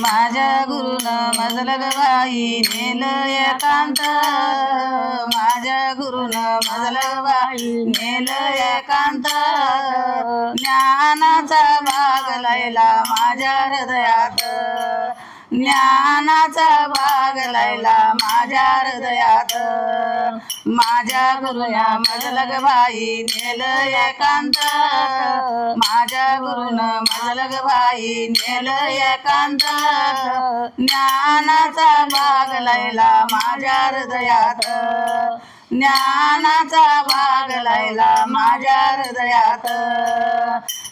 माझ्या गुरुन मजलग बाई नेल एकांत. माझ्या गुरुन मजलग बाई नेल एकांत. ज्ञानाचा भाग लायला माझ्या हृदयात. ज्ञानाचा भाग लायला माझ्या हृदयात. माझ्या गुरुना मजलग बाई नेल एकांत. माझ्या गुरुन मजलग बाई नेल एकांत. ज्ञानाचा भाग लायला माझ्या हृदयात. ज्ञानाचा भाग लायला माझ्या हृदयात.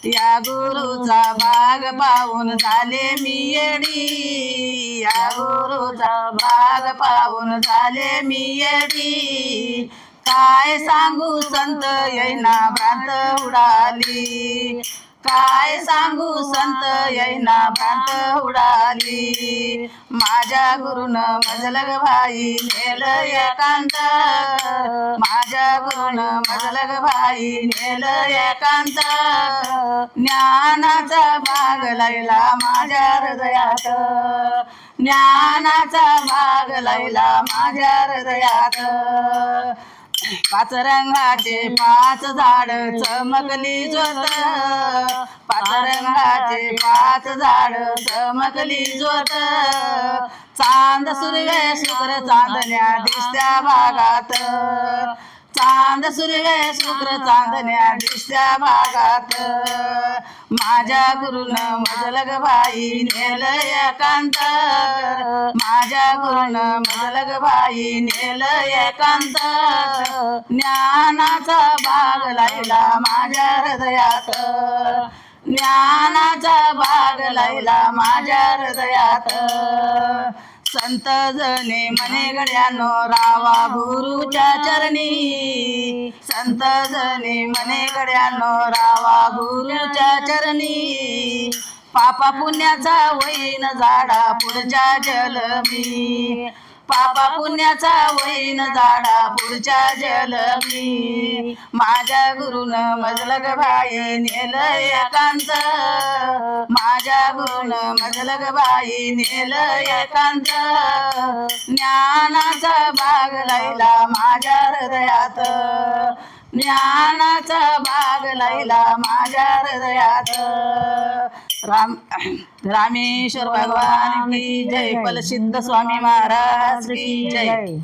या गुरुचा भाग पाहून झाले मी येडी. या गुरुचा भाग पाहून झाले मी येडी. काय सांगू संत येईना भ्रांत उडाली. काय सांगू संत येईना भ्रांत उडाली. माझ्या गुरुन मजलग भाई नेल एकांत. माझ्या गुरुन मजलग भाई नेल एकांत. ज्ञानाचा भाग लायला माझ्या हृदयात. ज्ञानाचा भाग लायला माझ्या हृदयात. पाच रंगाचे पाच झाड चमकली ज्योत पाच रंगाचे पाच झाड चमकली ज्योत चांद सूर्य शुक्र चांदण्या दिसत्या भागात. चांद सूर्य शुक्र चांदण्या दिसत्या भागात. माझ्या गुरुन मजलग बाई नेल एकांत माझ्या गुरुन मजलग बाई नेल एकांत. ज्ञानाचा भाग लायला माझ्या हृदयात. ज्ञानाचा भाग लायला माझ्या हृदयात. संत जने मने गड्यानो रावा गुरुच्या चरणी. संत जने मने गड्यानो रावा गुरुच्या चरणी. पापा पुण्याचा वैन झाडा पुढच्या जलमी. पापा पुण्याचा वैन झाडा पुढच्या जलमी. माझ्या गुरुन मजलग बाई नेल एकांत. माझ्या गुरुन मजलग बाई नेल एकांत. ज्ञानाचा भाग लायला माझ्या हृदयात. ज्ञानाचा भाग लायला माझ्या हृदयात. राम रामेश्वर भगवान की जय पलसिद्ध स्वामी महाराज की जय।